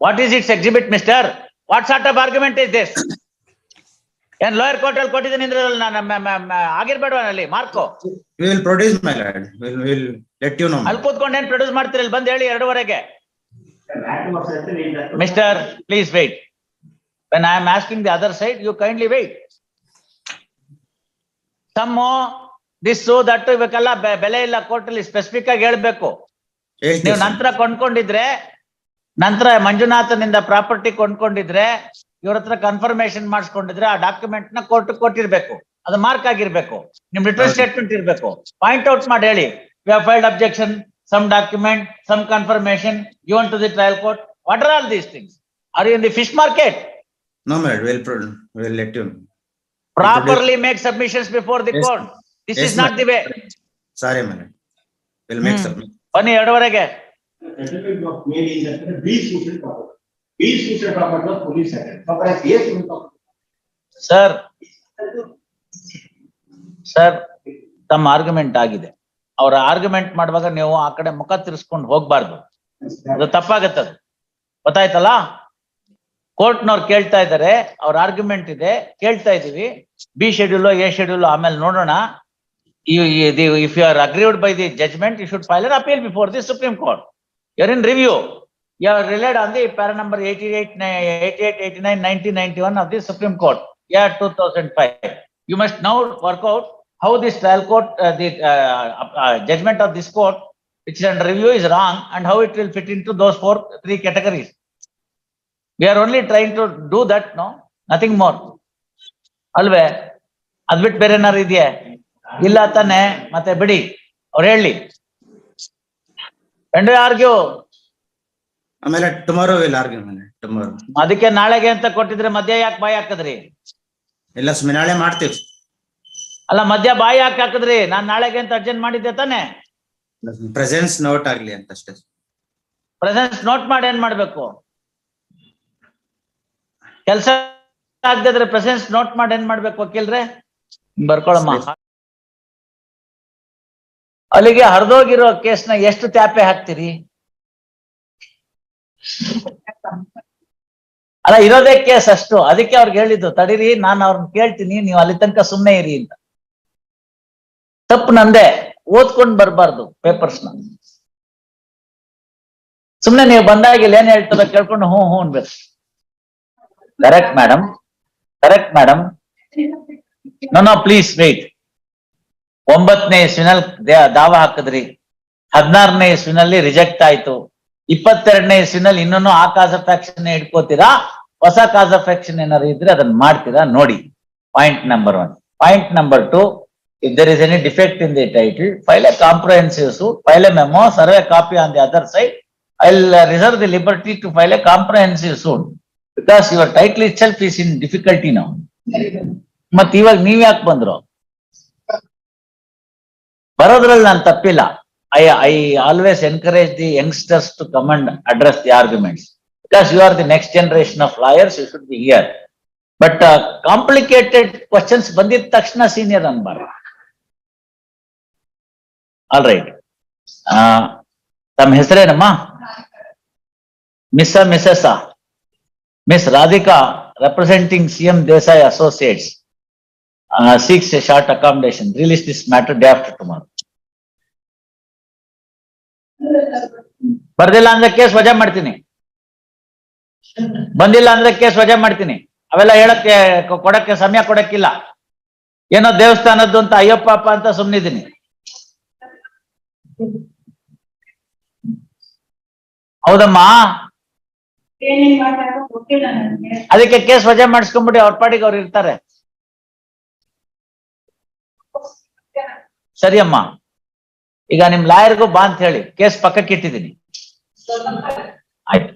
What is it's exhibit mister what sort of argument is this ಏನ್ lower court ಅಲ್ಲಿ ಕೊಟ್ಟಿದ್ದೀನಿ ಅಂದ್ರೆ ಆಗಿರ್ಬೇಡ ಅಲ್ಲಿ? ಮಾರ್ಕೋ We will produce, my lord. We'll, we'll let you ಅಲ್ಲಿ ಕೂತ್ಕೊಂಡು ಏನ್ ಪ್ರೊಡ್ಯೂಸ್ ಮಾಡ್ತೀರಿ? ಇಲ್ಲಿ ಬಂದ್ ಹೇಳಿ ಎರಡೂವರೆಗೆ. Mister please wait when I am asking the other side you kindly wait thumb this that ಇವಕ್ಕೆಲ್ಲ ಬೆಲೆ ಇಲ್ಲ ಕೋರ್ಟ್ ಅಲ್ಲಿ ಸ್ಪೆಸಿಫಿಕ್ ಆಗಿ ಹೇಳ್ಬೇಕು. ನೀವು. ನಂತರ ಕೊಂಡ್ಕೊಂಡಿದ್ರೆ ನಂತರ ಮಂಜುನಾಥನಿಂದ ಪ್ರಾಪರ್ಟಿ ಕೊಂಡ್ಕೊಂಡಿದ್ರೆ ಇವ್ರ ಹತ್ರ ಕನ್ಫರ್ಮೇಶನ್ ಮಾಡಿಸ್ಕೊಂಡಿದ್ರೆ ಆ ಡಾಕ್ಯುಮೆಂಟ್ನ ಕೋರ್ಟ್ ಕೊಟ್ಟಿರ್ಬೇಕು. ಅದು ಮಾರ್ಕ್ ಆಗಿರ್ಬೇಕು. ನಿಮ್ ರಿಟರ್ನ್ ಸ್ಟೇಟ್ಮೆಂಟ್ ಇರ್ಬೇಕು. ಪಾಯಿಂಟ್ ಔಟ್ ಮಾಡಿ ಹೇಳಿ. Filed objection some document some confirmation given to the trial court what are all these things are in the fish market No, we'll, we'll let you. Properly make submissions before the Yes, court this Yes, is not the way sorry madam ಬನ್ನಿ We'll make Hmm. ಬನ್ನಿ sir sir ತಮ್ಮ argument ಆಗಿದೆ. ಅವರ argument ಮಾಡುವಾಗ ನೀವು ಆ ಕಡೆ ಮುಖ ತಿರ್ಸ್ಕೊಂಡು ಹೋಗ್ಬಾರ್ದು. ಅದು ತಪ್ಪಾಗತ್ತ ಗೊತ್ತಾಯ್ತಲ್ಲ? ಕೋರ್ಟ್ನವ್ರು ಕೇಳ್ತಾ ಇದ್ದಾರೆ. ಅವ್ರ ಆರ್ಗ್ಯುಮೆಂಟ್ ಇದೆ. ಕೇಳ್ತಾ ಇದೀವಿ ಬಿ ಶೆಡ್ಯೂಲ್ ಎ ಶೆಡ್ಯೂಲ್ ಆಮೇಲೆ ನೋಡೋಣ. If you are aggrieved by the judgment you should file appeal before the supreme court your in review you are relied on the para number eighty eight eighty eight eighty nine ninety ninety one of the supreme court year two thousand five. You must now work out how this trial court, uh, the uh, uh, judgment of this court, which is under review is wrong and how it will fit into those four, three categories. We are only trying to do that, no, nothing more. ಅಲ್ವೇ ಅದ್ ಬಿಟ್ಟು ಬೇರೆ ಏನಾರು ಇದೆಯಾ ಇಲ್ಲ ತಾನೆ ಮತ್ತೆ ಬಿಡಿ ಅವ್ರು ಹೇಳಿ ಅಂಡ್ ಆರ್ಗ್ಯೂ ಆಮೇಲೆ ಟುಮಾರೋ ವಿಲ್ ಆರ್ಗ್ಯೂ ಮೇಲೆ ಟುಮಾರೋ ಅದಕ್ಕೆ ನಾಳೆಗೆ ಅಂತ ಕೊಟ್ಟಿದ್ರೆ ಮಧ್ಯ ಯಾಕೆ ಬಾಯಿ ಹಾಕದ್ರಿ? ಇಲ್ಲ ಸುಮ್ಮನೆ ನಾಳೆ ಮಾಡ್ತೀವಿ. ಅಲ್ಲ ಮಧ್ಯ ಬಾಯಿ ಯಾಕೆ ಹಾಕಿದ್ರಿ? ನಾನ್ ನಾಳೆಗೆ ಅಂತ ಅರ್ಜೆಂಟ್ ಮಾಡಿದ್ದೆ ತಾನೆ. ಪ್ರೆಸೆನ್ಸ್ ನೋಟ್ ಆಗ್ಲಿ ಅಂತ ಅಷ್ಟೇ. ಪ್ರೆಸೆನ್ಸ್ ನೋಟ್ ಮಾಡಿ ಏನ್ ಮಾಡ್ಬೇಕು? ಕೆಲಸ ಆಗದಿದ್ರೆ ಪ್ರೆಸೆನ್ಸ್ ನೋಟ್ ಮಾಡಿ ಏನ್ ಮಾಡ್ಬೇಕು ವಕೀಲ್ರೆ? ಬರ್ಕೊಳಮ್ಮ. ಅಲ್ಲಿಗೆ ಹರಿದೋಗಿರೋ ಕೇಸ್ನ ಎಷ್ಟು ತ್ಯಾಪೆ ಹಾಕ್ತೀರಿ? ಅಲ್ಲ, ಇರೋದೇ ಕೇಸ್ ಅಷ್ಟು. ಅದಕ್ಕೆ ಅವ್ರಿಗೆ ಹೇಳಿದ್ದು, ತಡೀರಿ, ನಾನು ಅವ್ರನ್ನ ಕೇಳ್ತೀನಿ, ನೀವು ಅಲ್ಲಿ ತನಕ ಸುಮ್ಮನೆ ಇರಿ ಅಂತ. ತಪ್ಪು ನಂದೆ, ಓದ್ಕೊಂಡ್ ಪೇಪರ್ಸ್ ಪೇಪರ್ಸ್ನ. ಸುಮ್ನೆ ನೀವು ಬಂದಾಗ ಇಲ್ಲಿ ಏನ್ ಹೇಳ್ತದ ಕೇಳ್ಕೊಂಡು ಹ್ಞೂ ಹ್ಞೂ ಅನ್ಬೇಕು. Correct madam correct madam no no please wait ಒಂಬತ್ತನೇ ಇಸ್ವಿನಲ್ಲಿ ದಾವ ಹಾಕಿದ್ರಿ. ಹದಿನಾರನೇ ಇಸ್ವಿನಲ್ಲಿ ರಿಜೆಕ್ಟ್ ಆಯ್ತು. ಇಪ್ಪತ್ತೆರಡನೇ ಇಸ್ವಿನಲ್ಲಿ ಇನ್ನೂ ಆ ಕಾಸ್ ಆಫ್ ಆಕ್ಷನ್ ಇಟ್ಕೋತೀರಾ ಹೊಸ ಕಾಸ್ ಆಫ್ ಆಕ್ಷನ್ ಏನಾದ್ರು ಇದ್ರೆ ಅದನ್ನ ಮಾಡ್ತೀರಾ? ನೋಡಿ. Point number one point number two if there is any defect in the title file a comprehensive suit file a memo survey copy on the other side I reserve the liberty to file a comprehensive suit because your title itself is in difficulty ನಾವು ಮತ್ತೆ ಇವಾಗ ನೀವ್ ಯಾಕೆ ಬಂದ್ರು? ಬರೋದ್ರಲ್ಲಿ ನಾನು ತಪ್ಪಿಲ್ಲ I I always encourage the youngsters to come and address the arguments because you are the next generation of lawyers you should be here but complicated questions ಬಂದಿದ ತಕ್ಷಣ ಸೀನಿಯರ್ ಅನ್ಬಾರ್ದು ಆಲ್ ರೈಟ್ ತಮ್ಮ ಹೆಸರೇನಮ್ಮ miss Mrs miss Radhika representing CM Desai associates seeks a short accommodation release this matter day after tomorrow ಬರ್ದಿಲ್ಲ ಅಂದ್ರೆ case ವಜಾ ಮಾಡ್ತೀನಿ. ಬಂದಿಲ್ಲ ಅಂದ್ರೆ ಕೇಸ್ ವಜಾ ಮಾಡ್ತೀನಿ. ಅವೆಲ್ಲ ಹೇಳಕ್ಕೆ ಕೊಡಕ್ಕೆ ಸಮಯ ಕೊಡಕ್ಕಿಲ್ಲ. ಏನೋ ದೇವಸ್ಥಾನದ್ದು ಅಂತ, ಅಯ್ಯಪ್ಪ ಅಪ್ಪ ಅಂತ ಸುಮ್ನಿದ್ದೀನಿ. ಹೌದಮ್ಮ? ಅದಕ್ಕೆ ಕೇಸ್ ವಜಾ ಮಾಡಿಸ್ಕೊಂಡ್ಬಿಡಿ ಅವ್ರ ಪಾಡಿಗೆ ಅವ್ರು ಇರ್ತಾರೆ. ಸರಿ ಅಮ್ಮ ಈಗ ನಿಮ್ ಲಾಯರ್ಗೂ ಬಾ ಅಂತ ಹೇಳಿ, ಕೇಸ್ ಪಕ್ಕಕ್ಕೆ ಇಟ್ಟಿದ್ದೀನಿ ಆಯ್ತು